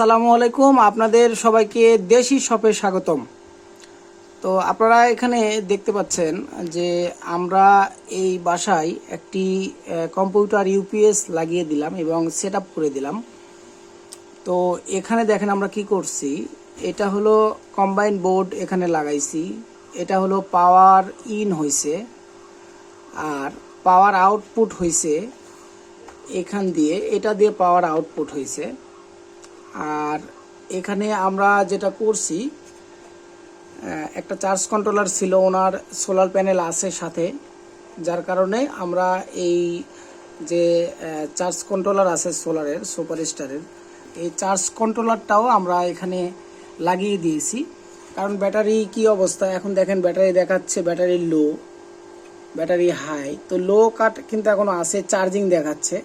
আসসালামু আলাইকুম। আপনাদের সবাইকে দেশি শপে স্বাগতম। তো আপনারা এখানে দেখতে পাচ্ছেন যে আমরা এই বাসায় একটি কম্পিউটার ইউপিএস লাগিয়ে দিলাম এবং সেট করে দিলাম। তো এখানে দেখেন আমরা কি করছি, এটা হলো কম্বাইন বোর্ড এখানে লাগাইছি, এটা হলো পাওয়ার ইন হয়েছে আর পাওয়ার আউটপুট হয়েছে এখান দিয়ে, এটা দিয়ে পাওয়ার আউটপুট হয়েছে আর এখানে আমরা যেটা করছি একটা চার্জ কন্ট্রোলার ছিল ওনার সোলার প্যানেল আছে সাথে, যার কারণে আমরা এই যে চার্জ কন্ট্রোলার আছে সোলারের সুপার স্টারের এই চার্জ কন্ট্রোলারটাও আমরা এখানে লাগিয়ে দিয়েছি। কারণ ব্যাটারি কি অবস্থা? এখন দেখেন ব্যাটারি দেখাচ্ছে, ব্যাটারি লো ব্যাটারি হাই তো লো কাট কিন্তু এখনও আছে চার্জিং দেখাচ্ছে।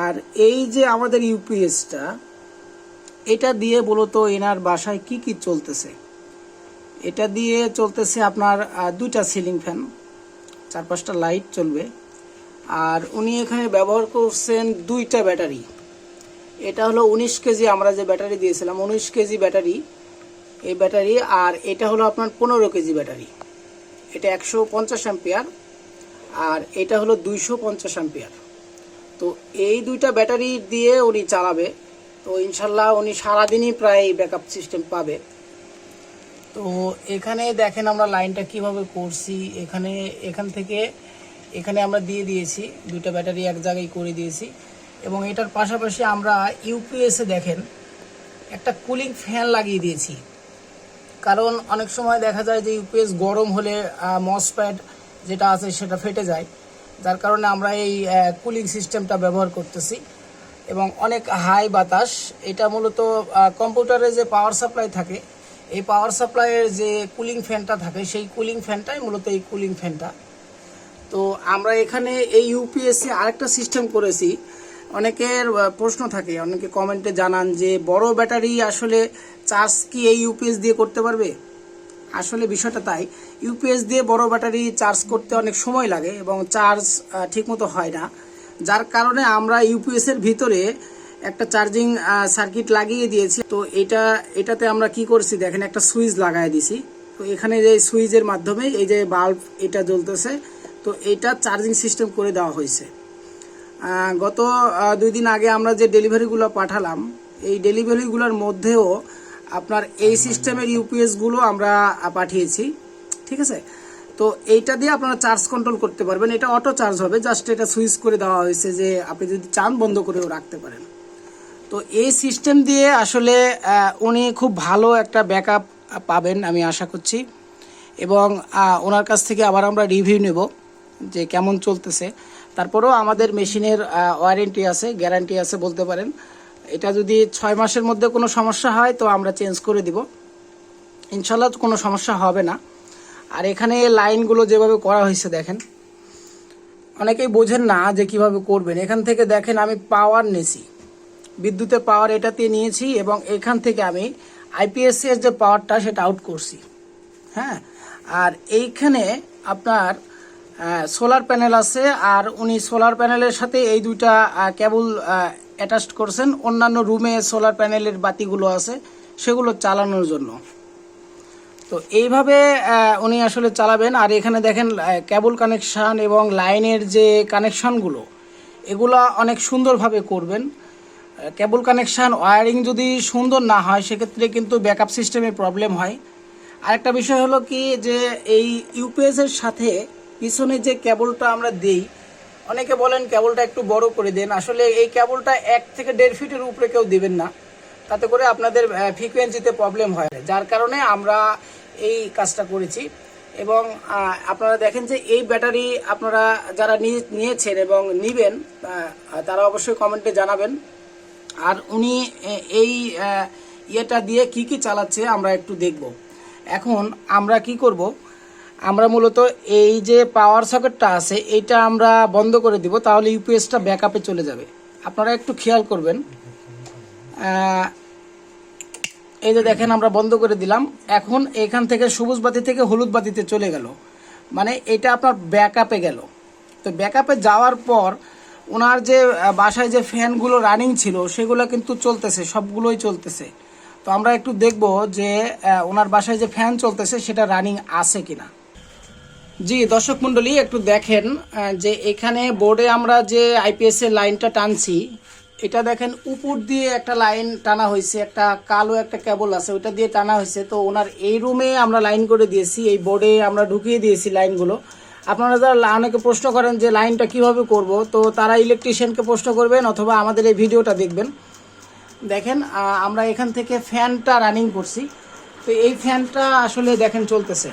আর এই যে আমাদের ইউপিএসটা এটা দিয়ে মূলত এনার বাসায় কি কি চলতেছে? এটা দিয়ে চলতেছে আপনার দুইটা সিলিং ফ্যান, চার পাঁচটা লাইট চলবে। আর উনি এখানে ব্যবহার করছেন দুইটা ব্যাটারি। এটা হলো উনিশ কেজি, আমরা যে ব্যাটারি দিয়েছিলাম, উনিশ কেজি ব্যাটারি, এই ব্যাটারি। আর এটা হলো আপনার পনেরো কেজি ব্যাটারি। এটা একশো পঞ্চাশ অ্যাম্পিয়ার, আর এটা হলো দুইশো পঞ্চাশ অ্যাম্পিয়ার। তো এই দুইটা ব্যাটারি দিয়ে উনি চালাবে। তো ইনশাল্লাহ উনি সারাদিনই প্রায় ব্যাকআপ সিস্টেম পাবে। তো এখানে দেখেন আমরা লাইনটা কীভাবে করছি। এখানে, এখান থেকে, এখানে আমরা দিয়ে দিয়েছি, দুইটা ব্যাটারি এক জায়গায় করে দিয়েছি। এবং এটার পাশাপাশি আমরা ইউপিএসে দেখেন, একটা কুলিং ফ্যান লাগিয়ে দিয়েছি। কারণ অনেক সময় দেখা যায় যে ইউপিএস গরম হলে মসপ্যাড যেটা আছে সেটা ফেটে যায়। যার কারণে আমরা এই কুলিং সিস্টেমটা ব্যবহার করতেছি। এবং অনেক হাই বাতাস, এটা মূলত কম্পিউটারে যে পাওয়ার সাপ্লাই থাকে, এই পাওয়ার সাপ্লাইয়ের যে কুলিং ফ্যানটা থাকে, সেই কুলিং ফ্যানটাই মূলত এই কুলিং ফ্যানটা তো আমরা এখানে এই ইউপিএসসি আরেকটা সিস্টেম করেছি। অনেকের প্রশ্ন থাকে, অনেকে কমেন্টে জানান যে, বড় ব্যাটারি আসলে চার্জ কি এই ইউপিএস দিয়ে করতে পারবে? আসলে বিষয়টা তাই ইউপিএস দিয়ে বড় ব্যাটারি চার্জ করতে অনেক সময় লাগে এবং চার্জ ঠিকমতো হয় না। যার কারণে আমরা ইউপিএস এর ভিতরে একটা চার্জিং সার্কিট লাগিয়ে দিয়েছি। তো এটা, এটাতে আমরা কি করছি দেখেন, একটা সুইচ লাগাই দিছি। তো এখানে যে সুইচের মাধ্যমে এই যে বাল্ব এটা জ্বলতেছে, তো এটা চার্জিং সিস্টেম করে দেওয়া হয়েছে। গত দুই দিন আগে আমরা যে ডেলিভারিগুলো পাঠালাম, এই ডেলিভারিগুলোর মধ্যেও আপনার এই সিস্টেমের ইউপিএসগুলো আমরা পাঠিয়েছি। ঠিক আছে? তো এইটা দিয়ে আপনারা চার্জ কন্ট্রোল করতে পারবেন। এটা অটো চার্জ হবে জাস্ট এটা সুইচ করে দেওয়া হয়েছে যে আপনি যদি চান বন্ধ করেও রাখতে পারেন। তো এই সিস্টেম দিয়ে আসলে উনি খুব ভালো একটা ব্যাকআপ পাবেন আমি আশা করছি। এবং ওনার কাছ থেকে আবার আমরা রিভিউ নেব যে কেমন চলতেছে। তারপরেও আমাদের মেশিনের ওয়ারেন্টি আছে গ্যারান্টি আছে বলতে পারেন। এটা যদি ছয় মাসের মধ্যে কোনো সমস্যা হয়, তো আমরা চেঞ্জ করে দিব। ইনশাল্লাহ কোনো সমস্যা হবে না। আর এখানে লাইনগুলো যেভাবে করা হয়েছে দেখেন, অনেকেই বোঝেন না যে কীভাবে করবেন। এখান থেকে দেখেন, আমি পাওয়ার নিয়েছি। বিদ্যুতের পাওয়ার এটাতে নিয়েছি এবং এখান থেকে আমি আইপিএসসি এর যে পাওয়ারটা সেটা আউট করছি। হ্যাঁ? আর এইখানে আপনার সোলার প্যানেল আছে আর উনি সোলার প্যানেলের সাথে এই দুইটা কেবল অ্যাটাচ করছেন। অন্যান্য রুমে সোলার প্যানেলের বাতিগুলো আছে, সেগুলো চালানোর জন্য। তো এইভাবে উনি আসলে চালাবেন। আর এখানে দেখেন কেবল কানেকশান এবং লাইনের যে কানেকশানগুলো এগুলো অনেক সুন্দরভাবে করবেন। কেবল কানেকশান ওয়ারিং যদি সুন্দর না হয়, সেক্ষেত্রে কিন্তু ব্যাকআপ সিস্টেমে প্রবলেম হয়। আরেকটা বিষয় হলো কি, যে এই ইউপিএসের সাথে পিছনে যে কেবলটা আমরা দেই, অনেকে বলেন কেবলটা একটু বড় করে দেন। আসলে এই কেবলটা এক থেকে দেড় ফিটের উপরে কেউ দিবেন না। তাতে করে আপনাদের ফ্রিকোয়েন্সিতে প্রবলেম হয়। যার কারণে আমরা এই কাজটা করেছি। এবং আপনারা দেখেন যে এই ব্যাটারি আপনারা যারা নিয়ে- নিয়েছেন এবং নিবেন তারা অবশ্যই কমেন্টে জানাবেন। আর উনি এই ইয়েটা দিয়ে কি কি চালাচ্ছে আমরা একটু দেখব। এখন আমরা কি করব? আমরা মূলত এই যে পাওয়ার সকেটটা আছে এটা আমরা বন্ধ করে দিব, তাহলে ইউপিএসটা ব্যাকআপে চলে যাবে। আপনারা একটু খেয়াল করবেন। এই যে দেখেন, আমরা বন্ধ করে দিলাম। এখন এখান থেকে সবুজ বাতি থেকে হলুদ বাতিতে চলে গেল। মানে এটা আপনার ব্যাকআপে গেল। তো ব্যাকআপে যাওয়ার পর ওনার যে বাসায় যে ফ্যানগুলো রানিং ছিল, সেগুলো কিন্তু চলতেছে, সবগুলোই চলতেছে। তো আমরা একটু দেখব যে ওনার বাসায় যে ফ্যান চলতেছে, সেটা রানিং আছে কিনা। জি, দর্শক মণ্ডলী, একটু দেখেন যে এখানে বোর্ডে আমরা যে আইপিএস এর লাইনটা টানছি এটা দেখেন, উপর দিয়ে একটা লাইন টানা হয়েছে, একটা কালো একটা কেবল আছে ওটা দিয়ে টানা হয়েছে। তো ওনার এই রুমে আমরা লাইন করে দিয়েছি, এই বোর্ডে আমরা ঢুকিয়ে দিয়েছি লাইনগুলো। আপনারা যারা অনেকে প্রশ্ন করেন যে লাইনটা কীভাবে করব, তো তারা ইলেকট্রিশিয়ানকে প্রশ্ন করবেন অথবা আমাদের এই ভিডিওটা দেখবেন। দেখেন আমরা এখান থেকে ফ্যানটা রানিং করছি। তো এই ফ্যানটা আসলে দেখেন চলতেছে।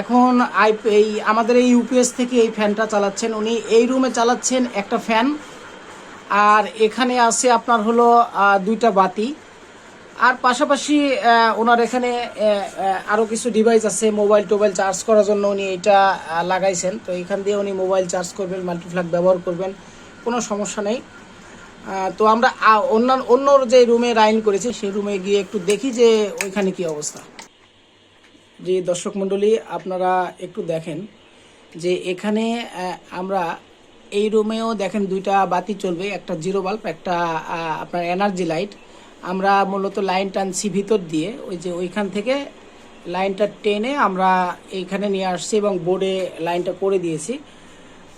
এখন আই এই আমাদের এই ইউপিএস থেকে এই ফ্যানটা চালাচ্ছেন। উনি এই রুমে চালাচ্ছেন একটা ফ্যান। আর এখানে আছে আপনার হলো দুইটা বাতি। আর পাশাপাশি ওনার এখানে আরও কিছু ডিভাইস আছে মোবাইল টোবাইল চার্জ করার জন্য উনি এটা লাগাইছেন। তো এখান দিয়ে উনি মোবাইল চার্জ করবেন মাল্টিফ্ল্যাগ ব্যবহার করবেন, কোনো সমস্যা নেই। তো আমরা অন্যান্য অন্য যে রুমে লাইন করেছি, সেই রুমে গিয়ে একটু দেখি যে ওইখানে কি অবস্থা। যে দর্শক মণ্ডলী, আপনারা একটু দেখেন যে এখানে আমরা এই রুমেও দেখেন দুইটা বাতি চলবে, একটা জিরো বাল্ব একটা আপনার এনার্জি লাইট আমরা মূলত লাইন টানছি ভিতর দিয়ে ওই যে ওইখান থেকে লাইনটা টেনে আমরা এইখানে নিয়ে আসছি এবং বোর্ডে লাইনটা করে দিয়েছি।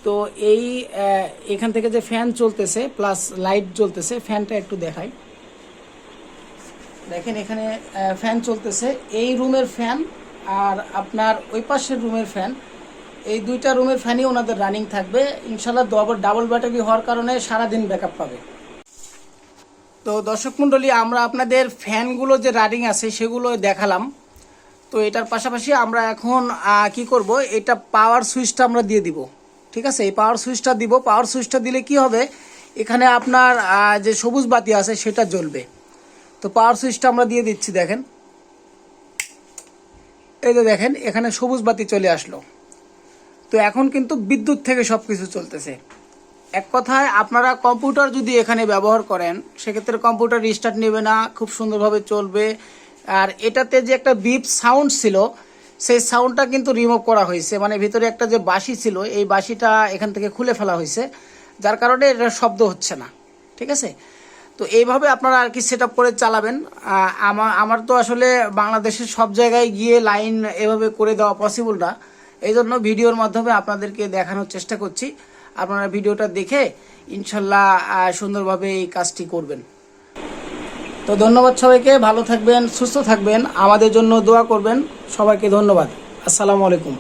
তো এই এখান থেকে যে ফ্যান চলতেছে প্লাস লাইট জ্বলতেছে ফ্যানটা একটু দেখাই। দেখেন এখানে ফ্যান চলতেছে। এই রুমের ফ্যান আর আপনার ওই পাশের রুমের ফ্যান এই দুইটা রুমের ফ্যানই ওনাদের রানিং থাকবে। ইনশাল্লাহ ডাবল ব্যাটারি হওয়ার কারণে সারাদিন ব্যাকআপ পাবে। তো দর্শক মণ্ডলী, আমরা আপনাদের ফ্যানগুলো যে রানিং আছে সেগুলো দেখালাম। তো এটার পাশাপাশি আমরা এখন কি করব? এটা পাওয়ার সুইচটা আমরা দিয়ে দিব। ঠিক আছে? এই পাওয়ার সুইচটা দিব। পাওয়ার সুইচটা দিলে কি হবে? এখানে আপনার যে সবুজ বাতি আছে সেটা জ্বলবে। তো পাওয়ার সুইচটা আমরা দিয়ে দিচ্ছি, দেখেন। এই যে দেখেন, এখানে সবুজ বাতি চলে আসলো। তো এখন কিন্তু বিদ্যুৎ থেকে সব কিছু চলতেছে। এক কথায়, আপনারা কম্পিউটার যদি এখানে ব্যবহার করেন, সেক্ষেত্রে কম্পিউটার রিস্টার্ট নেবে না, খুব সুন্দরভাবে চলবে। আর এটাতে যে একটা বিপ সাউন্ড ছিল, সেই সাউন্ডটা কিন্তু রিমুভ করা হয়েছে। মানে ভিতরে একটা যে বাঁশি ছিল, এই বাঁশিটা এখান থেকে খুলে ফেলা হয়েছে, যার কারণে এটা শব্দ হচ্ছে না। ঠিক আছে? তো এইভাবে আপনারা আর কি সেট করে চালাবেন। আমার আমার তো আসলে বাংলাদেশের সব জায়গায় গিয়ে লাইন এভাবে করে দেওয়া পসিবল না। এই জন্য ভিডিওর মাধ্যমে আপনাদেরকে দেখানোর চেষ্টা করছি। আপনারা ভিডিওটা দেখে ইনশাল্লাহ সুন্দরভাবে এই কাজটি করবেন। তো ধন্যবাদ সবাইকে, ভালো থাকবেন, সুস্থ থাকবেন, আমাদের জন্য দোয়া করবেন। সবাইকে ধন্যবাদ। আসসালামু আলাইকুম।